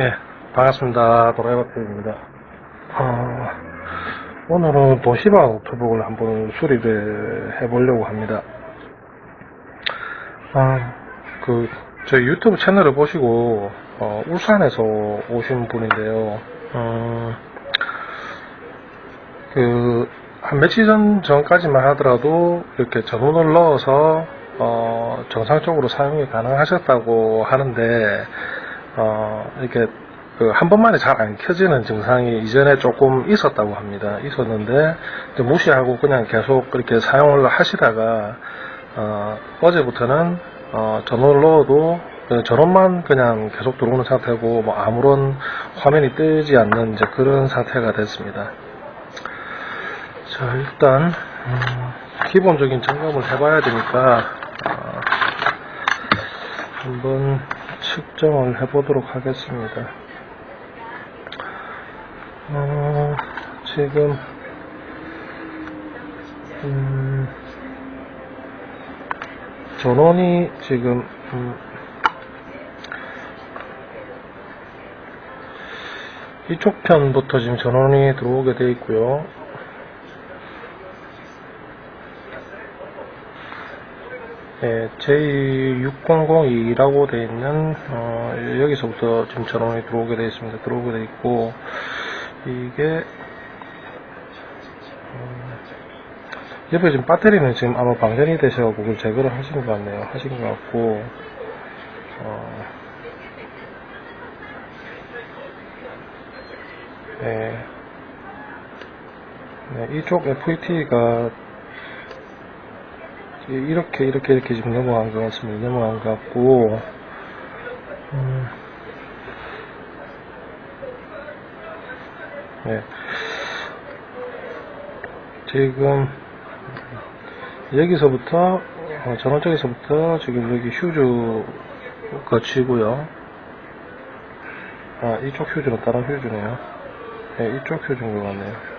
예, 반갑습니다. 도라이버트입니다. 어, 오늘은 도시바 노트북을 한번 수리를 해보려고 합니다. 아, 그, 저희 유튜브 채널을 보시고, 어, 울산에서 오신 분인데요. 음, 그, 한 며칠 전, 전까지만 하더라도, 이렇게 전원을 넣어서, 어, 정상적으로 사용이 가능하셨다고 하는데, 어, 이렇게 그 한 번만에 잘 안 켜지는 증상이 이전에 조금 있었다고 합니다. 있었는데 무시하고 그냥 계속 그렇게 사용을 하시다가 어, 어제부터는 어, 전원을 넣어도 그 전원만 그냥 계속 들어오는 상태고 뭐 아무런 화면이 뜨지 않는 이제 그런 상태가 됐습니다. 자 일단 음, 기본적인 점검을 해봐야 되니까 어, 한번 측정을 해보도록 하겠습니다. 어, 지금, 음, 전원이 지금, 음, 이쪽 편부터 지금 전원이 들어오게 돼 있고요. 예, J6002라고 되어 있는 어, 여기서부터 지금 전원이 들어오게 되어 있습니다. 들어오게 되어 있고 이게 음, 옆에 지금 배터리는 지금 아마 방전이 되셔가지고 그걸 제거를 하신 것 같네요. 하신 것 같고 어, 네. 네, 이쪽 FET가 이렇게 이렇게 이렇게 지금 넘어간 것 같습니다. 넘어간 것 같고 음, 네. 지금 여기서부터 어, 전원 쪽에서부터 지금 여기 휴즈 거치고요. 아 이쪽 휴즈는 다른 휴즈네요. 네, 이쪽 휴즈인 것 같네요.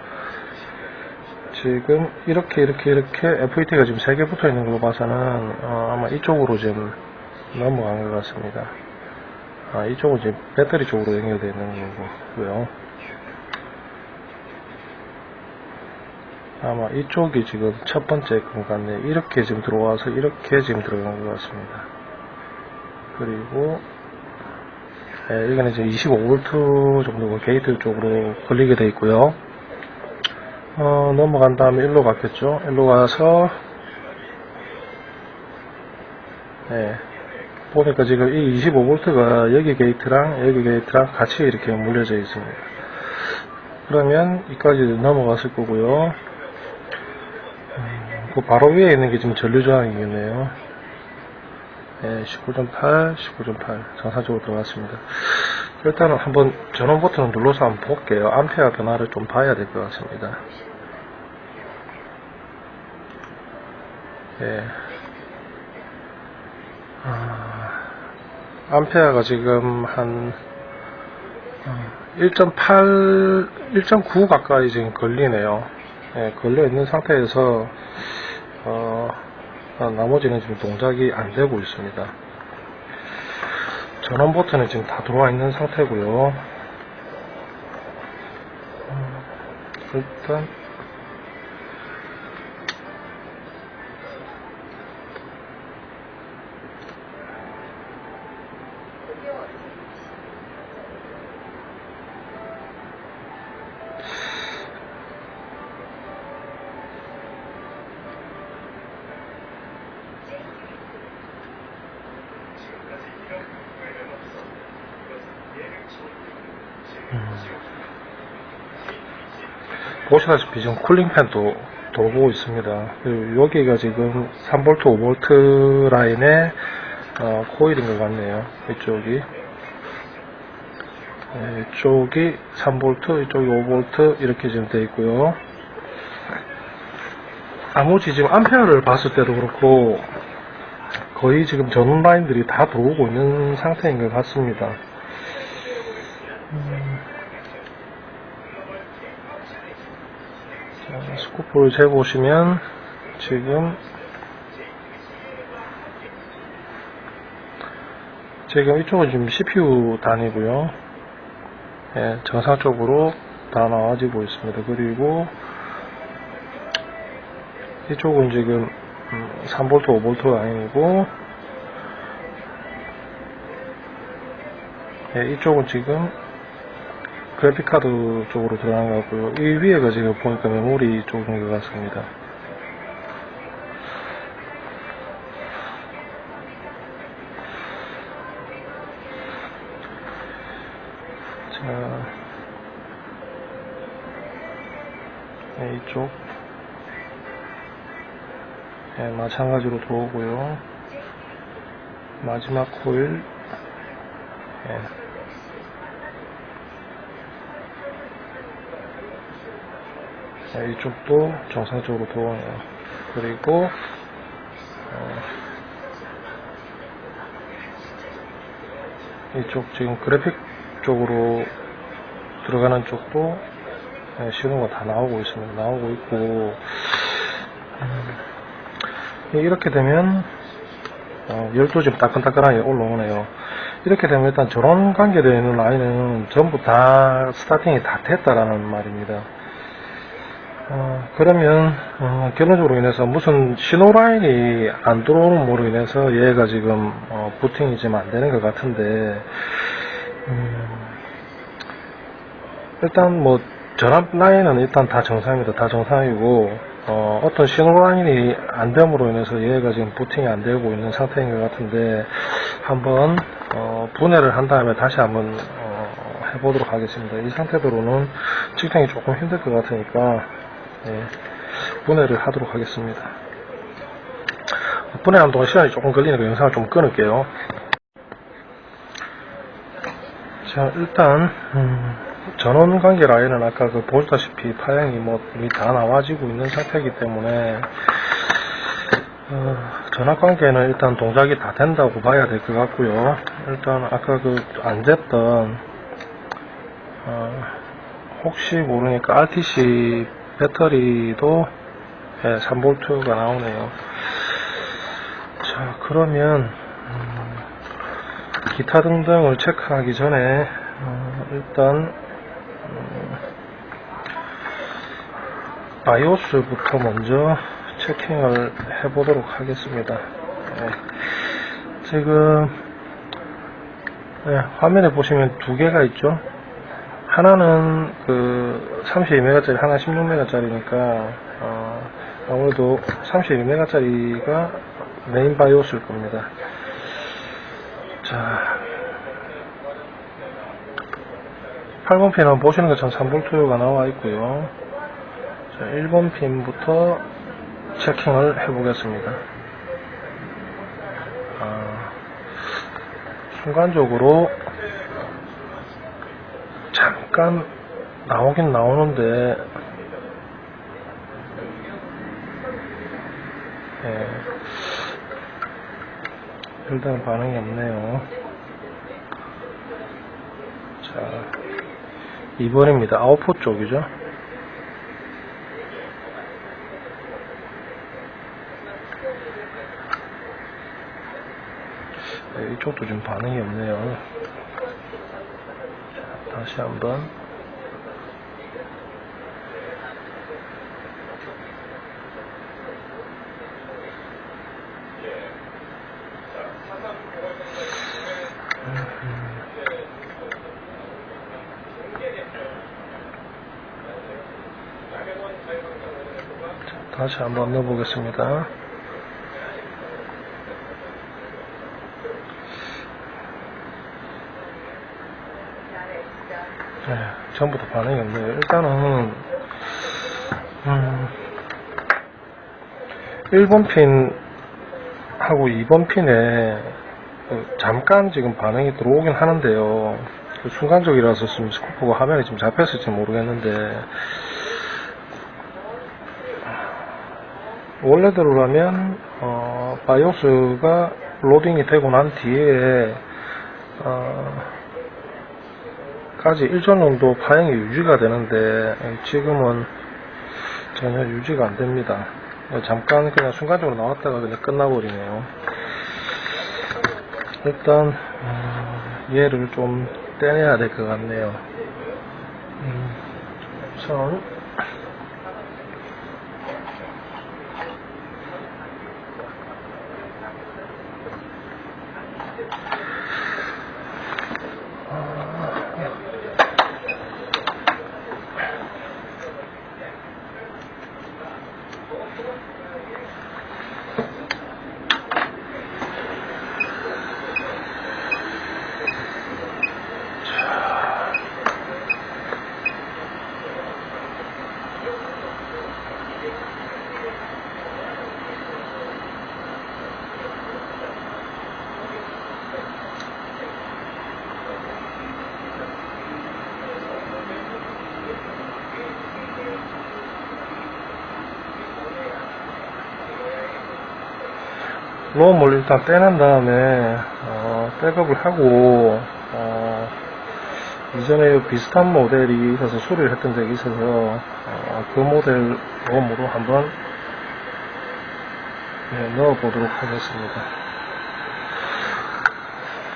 지금 이렇게 이렇게 이렇게 FET가 지금 3개 붙어 있는 걸로 봐서는 어, 아마 이쪽으로 지금 넘어간 것 같습니다. 아, 이쪽은 지금 배터리 쪽으로 연결되어 있는 거고요. 아마 이쪽이 지금 첫 번째 공간에 이렇게 지금 들어와서 이렇게 지금 들어간 것 같습니다. 그리고 예, 이거는 이제 25V 정도 게이트 쪽으로 걸리게 되어 있고요. 어, 넘어간 다음에 일로 갔겠죠. 일로 가서 예, 보니까 지금 이 25V가 여기 게이트랑 여기 게이트랑 같이 이렇게 물려져 있습니다. 그러면 이까지 넘어갔을 거고요. 음, 그 바로 위에 있는 게 지금 전류 저항이겠네요. 예, 19.8, 19.8 정상적으로 들어갔습니다. 일단은 한번 전원 버튼을 눌러서 한번 볼게요. 암페어 변화를 좀 봐야 될 것 같습니다. 예. 아, 암페어가 지금 한 1.8, 1.9 가까이 지금 걸리네요. 예, 걸려 있는 상태에서 어, 아, 나머지는 지금 동작이 안 되고 있습니다. 전원 버튼은 지금 다 들어와 있는 상태고요. 음, 일단 보시다시피 지금 쿨링팬도 돌고 있습니다. 그리고 여기가 지금 3V, 5V 라인의 어, 코일인 것 같네요. 이쪽이. 네, 이쪽이 3V, 이쪽이 5V 이렇게 지금 되어 있고요. 나머지 지금 암페어를 봤을 때도 그렇고 거의 지금 전원 라인들이 다 들어오고 있는 상태인 것 같습니다. 자, 스코프를 재보시면 지금 지금 이쪽은 지금 CPU 단이고요. 예, 정상적으로 다 나와지고 있습니다. 그리고 이쪽은 지금 3V, 5V가 아니고 예, 이쪽은 지금 그래픽카드 쪽으로 들어간 것 같고요. 이 위에가 지금 보니까 메모리 쪽인 것 같습니다. 자, 네, 이쪽 네, 마찬가지로 들어오고요. 마지막 코일 네. 네, 이쪽도 정상적으로 들어오네요. 그리고 어, 이쪽 지금 그래픽 쪽으로 들어가는 쪽도 네, 신호가 다 나오고 있습니다. 나오고 있고 음, 이렇게 되면 어, 열도 지금 따끈따끈하게 올라오네요. 이렇게 되면 일단 저런 관계되어 있는 라인은 전부 다 스타팅이 다 됐다라는 말입니다. 어, 그러면 어, 결론적으로 인해서 무슨 신호 라인이 안 들어오는 모로 인해서 얘가 지금 어, 부팅이 지금 안 되는 것 같은데 음, 일단 뭐 전압 라인은 일단 다 정상입니다. 다 정상이고 어, 떤 신호 라인이 안 됨으로 인해서 얘가 지금 부팅이 안 되고 있는 상태인 것 같은데 한번 어, 분해를 한 다음에 다시 한번 어, 해보도록 하겠습니다. 이 상태대로는 측정이 조금 힘들 것 같으니까 예, 분해를 하도록 하겠습니다. 분해하는 동안 시간이 조금 걸리니까 영상을 좀 끊을게요. 자, 일단, 음, 전원 관계 라인은 아까 그 보시다시피 파형이 뭐 이미 다 나와지고 있는 상태이기 때문에, 어, 전압 관계는 일단 동작이 다 된다고 봐야 될 것 같고요. 일단 아까 그 안 됐던, 어, 혹시 모르니까 RTC 배터리도 예, 3V가 나오네요. 자, 그러면, 음, 기타 등등을 체크하기 전에 어, 일단 음, 바이오스부터 먼저 체킹을 해 보도록 하겠습니다. 예. 지금 예, 화면에 보시면 두 개가 있죠. 하나는 그 32메가짜리, 하나 16메가짜리니까 어, 아무래도 32메가짜리가 메인 바이오스일 겁니다. 자, 8번 핀은 보시는 것처럼 3V가 나와 있고요. 자, 1번 핀부터 체킹을 해보겠습니다. 아, 순간적으로 잠깐 나오긴 나오는데, 예, 일단 반응이 없네요. 자, 2번입니다. 아웃풋 쪽이죠. 네, 이쪽도 좀 반응이 없네요. 자, 다시 한번. 다시 한번 넣어보겠습니다. 네, 전부 다 반응이 없네요. 일단은, 음, 1번 핀하고 2번 핀에 그 잠깐 지금 반응이 들어오긴 하는데요. 그 순간적이라서 지금 스코프가 화면에 지금 잡혔을지 모르겠는데, 원래대로라면 어, 바이오스가 로딩이 되고 난 뒤에 어, 까지 일정 정도 파형이 유지가 되는데 지금은 전혀 유지가 안 됩니다. 잠깐 그냥 순간적으로 나왔다가 그냥 끝나버리네요. 일단 어, 얘를 좀 떼내야 될 것 같네요. 음, 우선 롬을 일단 떼낸 다음에 어, 백업을 하고 어, 이전에 비슷한 모델이 있어서 수리를 했던 적이 있어서 어, 그 모델 롬으로 한번 네, 넣어 보도록 하겠습니다.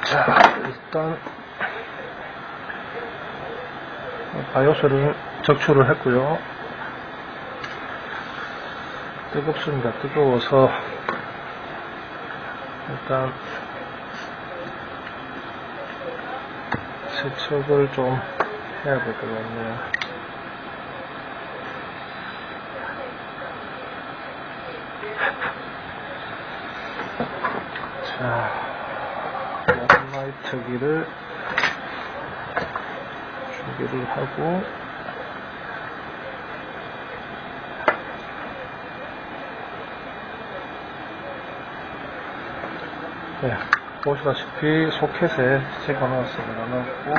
자 일단 바이오스를 적출을 했고요. 뜨겁습니다. 뜨거워서 일단 세척을 좀 해야 될 것 같네요. 자, 라이트기를 준비를 하고 네, 보시다시피 소켓에 제가 넣었습니다. 넣었고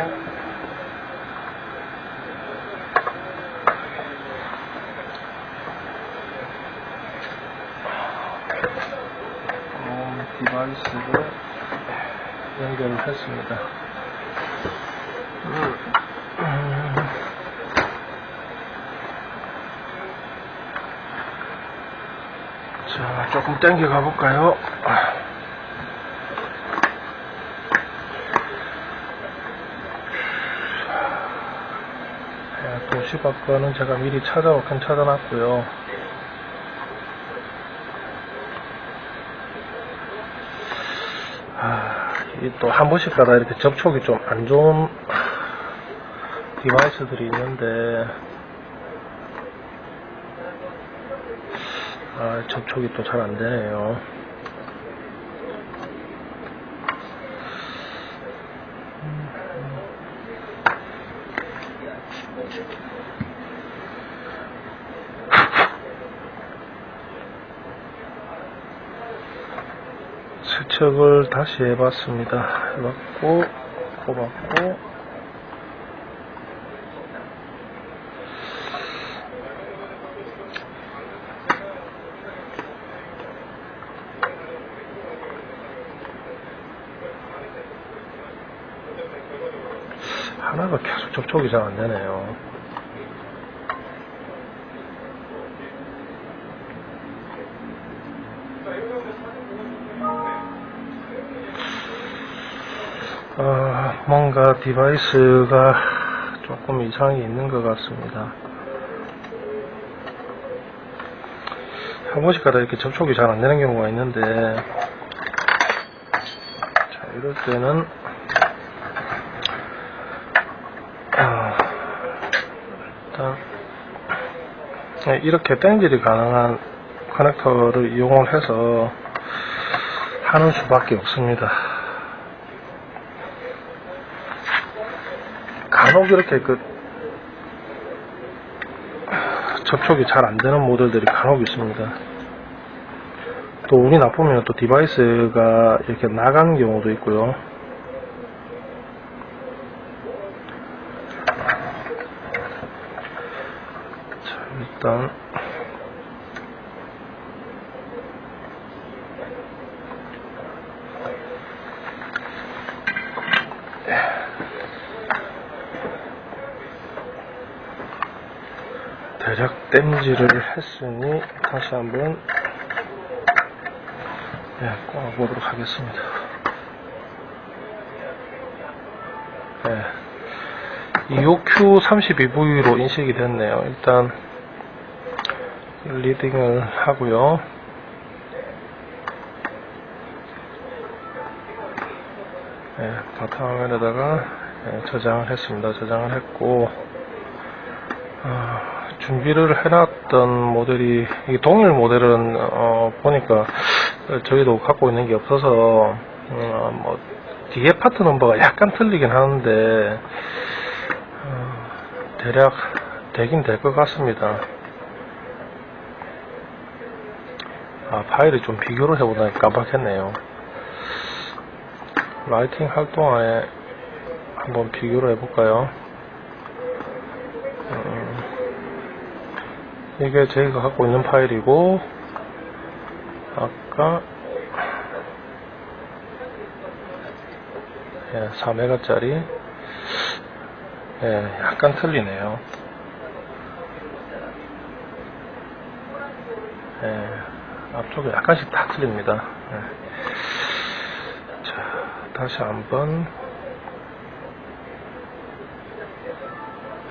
음, 디바이스를 연결을 했습니다. 음, 음. 자, 조금 당겨 가볼까요? 네, 도시 밖은 제가 미리 찾아오긴 찾아놨고요. 아, 또한 번씩 가다 이렇게 접촉이 좀 안 좋은 디바이스들이 있는데, 아, 접촉이 또 잘 안 되네요. 세척을 다시 해봤습니다. 해봤고, 뽑았고, 하나가 계속 접촉이 잘 안 되네요. 아, 뭔가 디바이스가 조금 이상이 있는 것 같습니다. 한 번씩 가다 이렇게 접촉이 잘 안 되는 경우가 있는데, 자, 이럴 때는, 아, 일단, 네, 이렇게 땡질이 가능한 커넥터를 이용을 해서 하는 수밖에 없습니다. 간혹 이렇게 그 접촉이 잘 안 되는 모델들이 간혹 있습니다. 또 운이 나쁘면 또 디바이스가 이렇게 나가는 경우도 있고요. 자, 일단 대략 땜질을 했으니 다시 한번 네, 꼬아보도록 하겠습니다. 네, 25Q32V로 인식이 됐네요. 일단 리딩을 하고요. 네, 바탕화면에다가 네, 저장을 했습니다. 저장을 했고 아, 준비를 해놨던 모델이 이 동일 모델은 어, 보니까 저희도 갖고 있는 게 없어서 음, 뭐 뒤에 파트 넘버가 약간 틀리긴 하는데 어, 대략 되긴 될 것 같습니다. 아 파일을 좀 비교를 해보다니 깜빡했네요. 라이팅 할 동안에 한번 비교를 해볼까요? 이게 저희가 갖고 있는 파일이고 아까 예, 4메가짜리 예, 약간 틀리네요. 예, 앞쪽에 약간씩 다 틀립니다. 예. 자, 다시 한번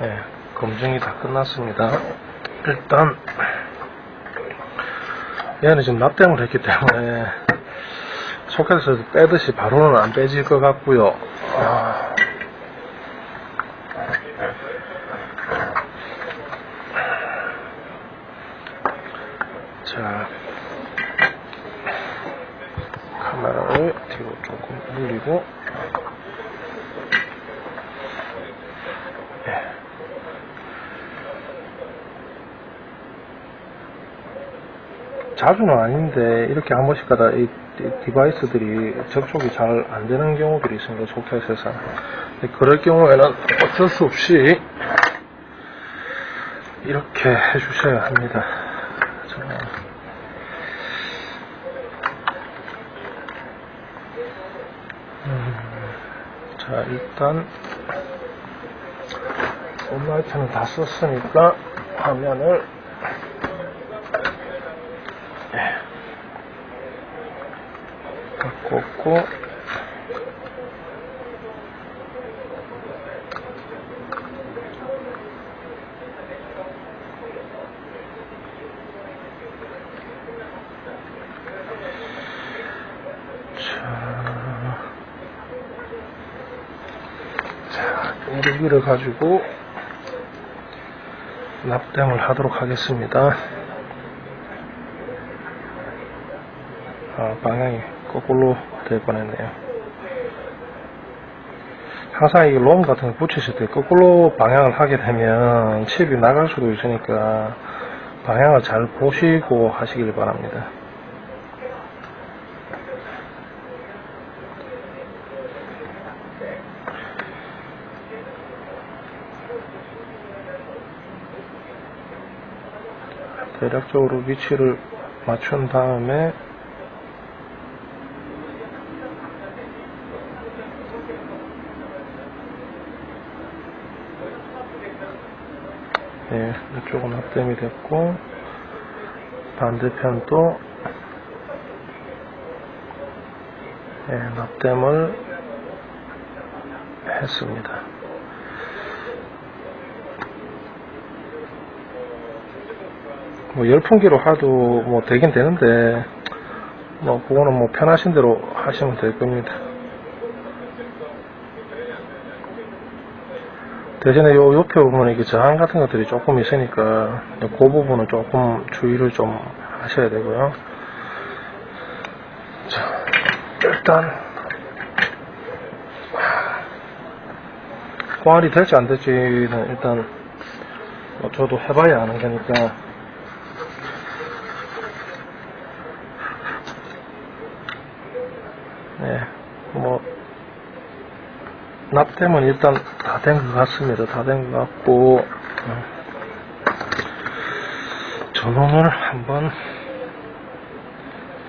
예, 검증이 다 끝났습니다. 일단 얘는 지금 납땜을 했기 때문에 소켓에서 빼듯이 바로는 안 빼질 것 같고요. 아, 자, 카메라를 뒤로 조금 올리고, 예. 자주는 아닌데 이렇게 한 번씩 가다 이, 이 디바이스들이 접촉이 잘 안 되는 경우들이 있습니다 소켓에서. 그럴 경우에는 어쩔 수 없이 이렇게 해주셔야 합니다. 자, 음, 자 일단 홈라이트는 다 썼으니까 화면을 자, 오르기를 가지고 납땜을 하도록 하겠습니다. 아, 방향이 거꾸로 될 뻔했네요. 항상 이 롬 같은 거 붙이실 때 거꾸로 방향을 하게 되면 칩이 나갈 수도 있으니까 방향을 잘 보시고 하시길 바랍니다. 대략적으로 위치를 맞춘 다음에 예, 이쪽은 합땜이 됐고 반대편도 예, 납땜을 했습니다. 뭐 열풍기로 하도 뭐 되긴 되는데 뭐 그거는 뭐 편하신 대로 하시면 될 겁니다. 대신에 요 옆에 보면 이게 저항 같은 것들이 조금 있으니까 그 부분은 조금 주의를 좀 하셔야 되고요. 자, 일단 보안이 될지 안 될지는 일단 뭐 저도 해봐야 아는 거니까 네, 뭐 납땜은 일단 다 된 것 같습니다. 다 된 것 같고 어, 전원을 한번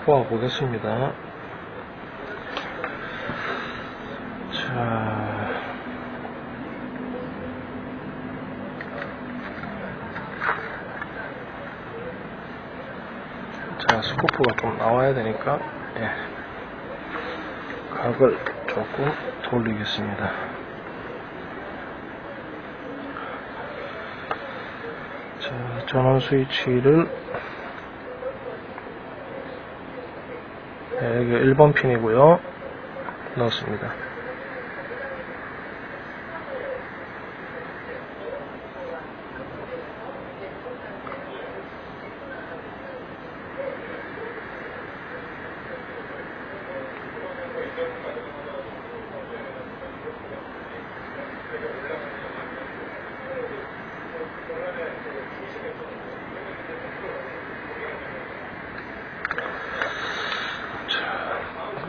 보아 보겠습니다. 자, 자 스코프가 좀 나와야 되니까 예. 각을 조금 돌리겠습니다. 자, 전원 스위치를 네, 여기 1번 핀이고요. 넣었습니다.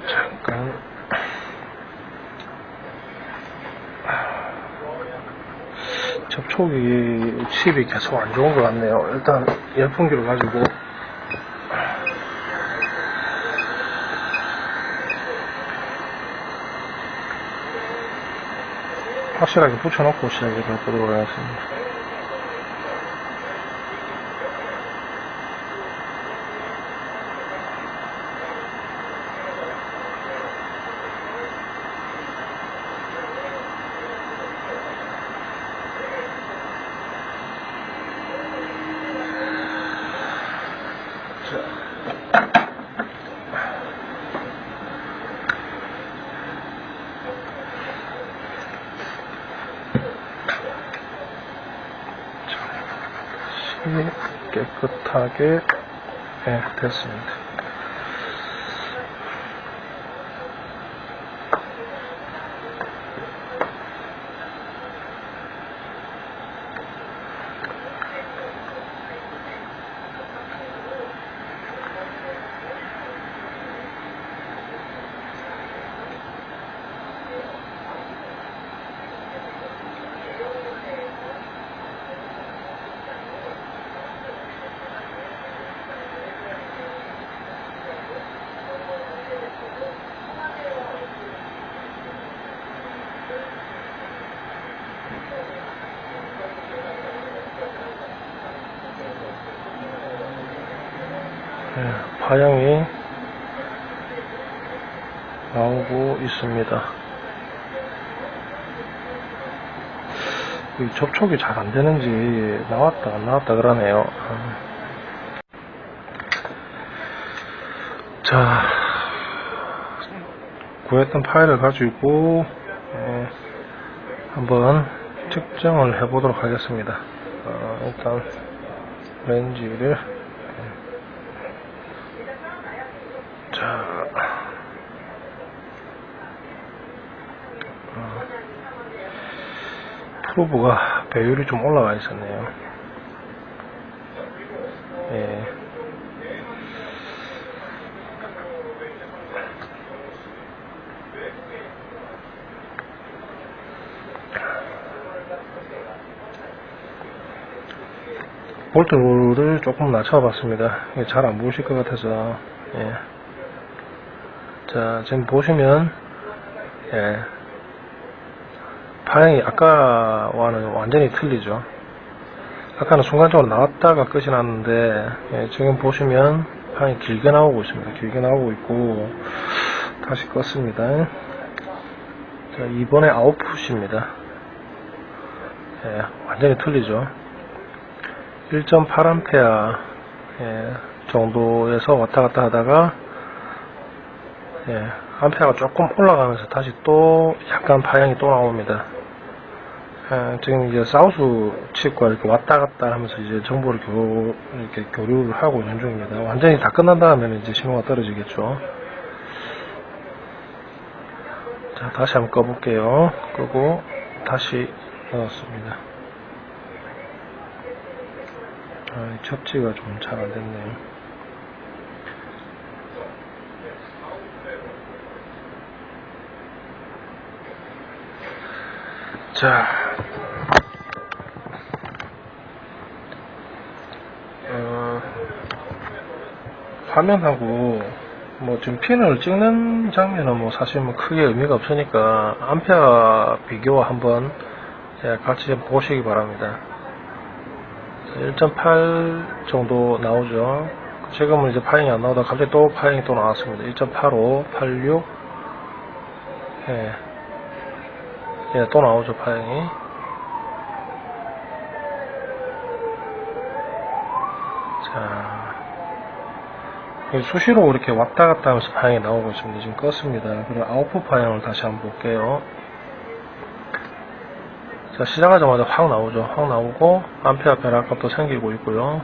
잠깐. 접 촉이 칩이 계속 안 좋은 것 같네요. 일단 열풍기를 가지고 확실하게 붙여놓고 시작해 보도록 하겠습니다. 이 깨끗하게 파형이 나오고 있습니다. 이 접촉이 잘 안 되는지 나왔다 안 나왔다 그러네요. 아. 자, 구했던 파일을 가지고 예, 한번 측정을 해보도록 하겠습니다. 어, 일단 렌즈를 자, 어, 프로브가 배율이 좀 올라가 있었네요. 예. 볼트를 조금 낮춰봤습니다. 잘 안 보이실 것 같아서. 예. 자, 지금 보시면, 예. 파형이 아까와는 완전히 틀리죠. 아까는 순간적으로 나왔다가 끝이 났는데, 예, 지금 보시면 파형이 길게 나오고 있습니다. 길게 나오고 있고, 다시 껐습니다. 자, 이번에 아웃풋입니다. 예, 완전히 틀리죠. 1.8A 예, 정도에서 왔다 갔다 하다가 예, 암페어가 조금 올라가면서 다시 또 약간 파형이 또 나옵니다. 예, 지금 이제 사우스 칩과 이렇게 왔다 갔다 하면서 이제 정보를 교, 이렇게 교류를 하고 있는 중입니다. 완전히 다 끝난 다음에는 이제 신호가 떨어지겠죠. 자, 다시 한번 꺼볼게요. 끄고 다시 넣었습니다. 아, 이 접지가 좀 잘 안 됐네요. 자, 어, 화면하고 뭐 지금 핀을 찍는 장면은 뭐 사실 뭐 크게 의미가 없으니까 암페어 비교 한번 예, 같이 좀 보시기 바랍니다. 1.8 정도 나오죠. 지금은 이제 파행이 안 나오다 갑자기 또 파행이 또 나왔습니다. 1.85, 86, 예, 예, 또 나오죠 파행이. 자, 이 수시로 이렇게 왔다 갔다 하면서 파형이 나오고 있습니다. 지금 껐습니다. 그리고 아웃풋 파형을 다시 한번 볼게요. 자, 시작하자마자 확 나오죠. 확 나오고, 암페어 변화값도 생기고 있고요.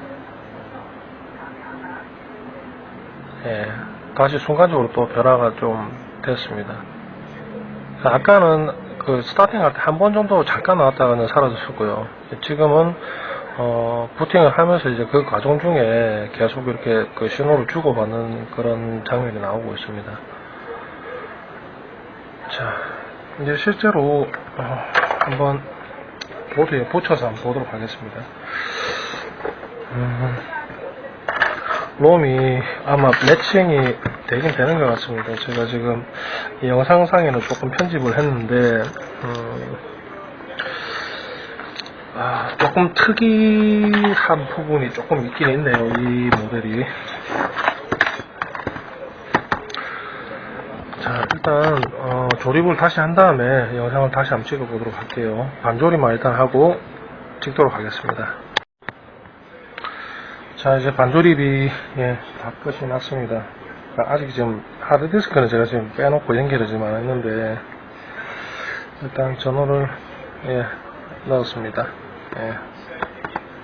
예, 다시 순간적으로 또 변화가 좀 됐습니다. 자, 아까는 그 스타팅 할 때 한 번 정도 잠깐 나왔다가는 사라졌었고요. 지금은 어, 부팅을 하면서 이제 그 과정 중에 계속 이렇게 그 신호를 주고받는 그런 장면이 나오고 있습니다. 자, 이제 실제로 어, 한번 보드에 붙여서 한번 보도록 하겠습니다. 음, 롬이 아마 매칭이 되긴 되는 것 같습니다. 제가 지금 이 영상상에는 조금 편집을 했는데, 음, 아, 조금 특이한 부분이 조금 있긴 있네요, 이 모델이. 자, 일단, 어, 조립을 다시 한 다음에 영상을 다시 한번 찍어 보도록 할게요. 반조립만 일단 하고 찍도록 하겠습니다. 자, 이제 반조립이, 예, 다 끝이 났습니다. 아, 아직 지금 하드디스크는 제가 지금 빼놓고 연결을 지금 안 했는데, 일단 전원을, 예, 넣었습니다. 예,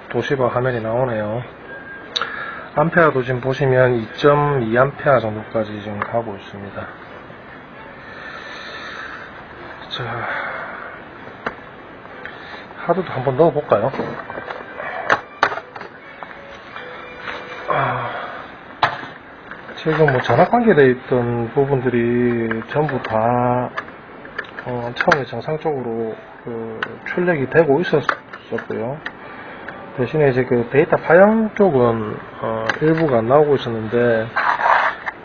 도시바 화면이 나오네요. 암페어도 지금 보시면 2.2암페어 정도까지 지금 가고 있습니다. 자, 하드도 한번 넣어볼까요? 지금 뭐 전압 관계되어 있던 부분들이 전부 다 어, 처음에 정상적으로 그 출력이 되고 있었었고요. 대신에 이제 그 데이터 파형 쪽은 어, 일부가 안 나오고 있었는데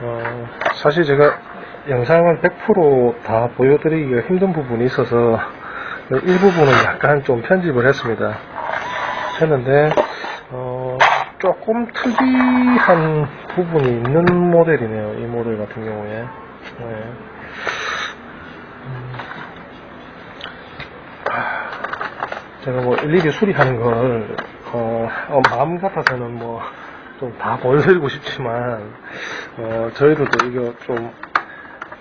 어, 사실 제가 영상을 100%다 보여드리기가 힘든 부분이 있어서 그 일부분은 약간 좀 편집을 했습니다. 했는데 어, 조금 특이한 부분이 있는 모델이네요. 이 모델 같은 경우에. 네. 제가 뭐 일일이 수리하는 걸 어, 어, 마음 같아서는 뭐 좀 다 보여드리고 싶지만 어, 저희들도 이거 좀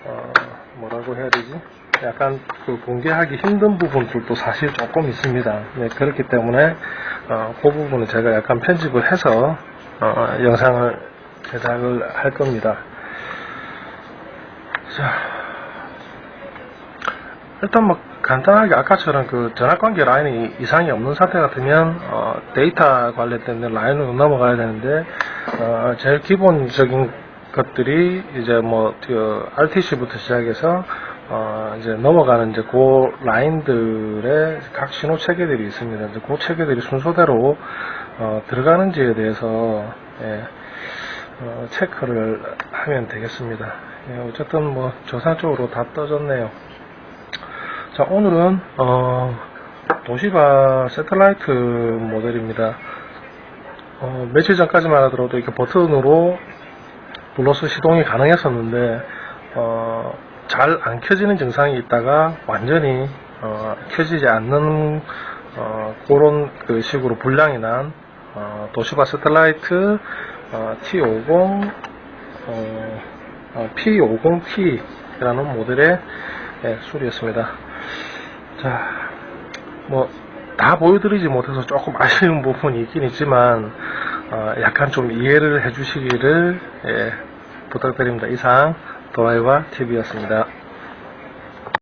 어, 뭐라고 해야 되지? 약간 그 공개하기 힘든 부분들도 사실 조금 있습니다. 네, 그렇기 때문에 어, 그 부분은 제가 약간 편집을 해서 어, 영상을 제작을 할 겁니다. 자, 일단 뭐 간단하게 아까처럼 그 전압관계 라인이 이상이 없는 상태 같으면 어, 데이터 관련된 라인으로 넘어가야 되는데 어, 제일 기본적인 것들이 이제 뭐 그 RTC부터 시작해서 어, 이제 넘어가는 이제 그 라인들의 각 신호 체계들이 있습니다. 이제 그 체계들이 순서대로 어, 들어가는지에 대해서 예, 어, 체크를 하면 되겠습니다. 예, 어쨌든 뭐 정상적으로 다 떠졌네요. 자, 오늘은, 어, 도시바 세틀라이트 모델입니다. 어, 며칠 전까지만 하더라도 이렇게 버튼으로 눌러서 시동이 가능했었는데, 어, 잘 안 켜지는 증상이 있다가 완전히, 어, 켜지지 않는, 어, 그런 그 식으로 불량이 난, 어, 도시바 세틀라이트, 어, T50, 어, 어, P50T라는 모델의 예, 술이었습니다. 자, 뭐, 다 보여드리지 못해서 조금 아쉬운 부분이 있긴 있지만, 어, 약간 좀 이해를 해주시기를, 예, 부탁드립니다. 이상, 도라이바 TV였습니다.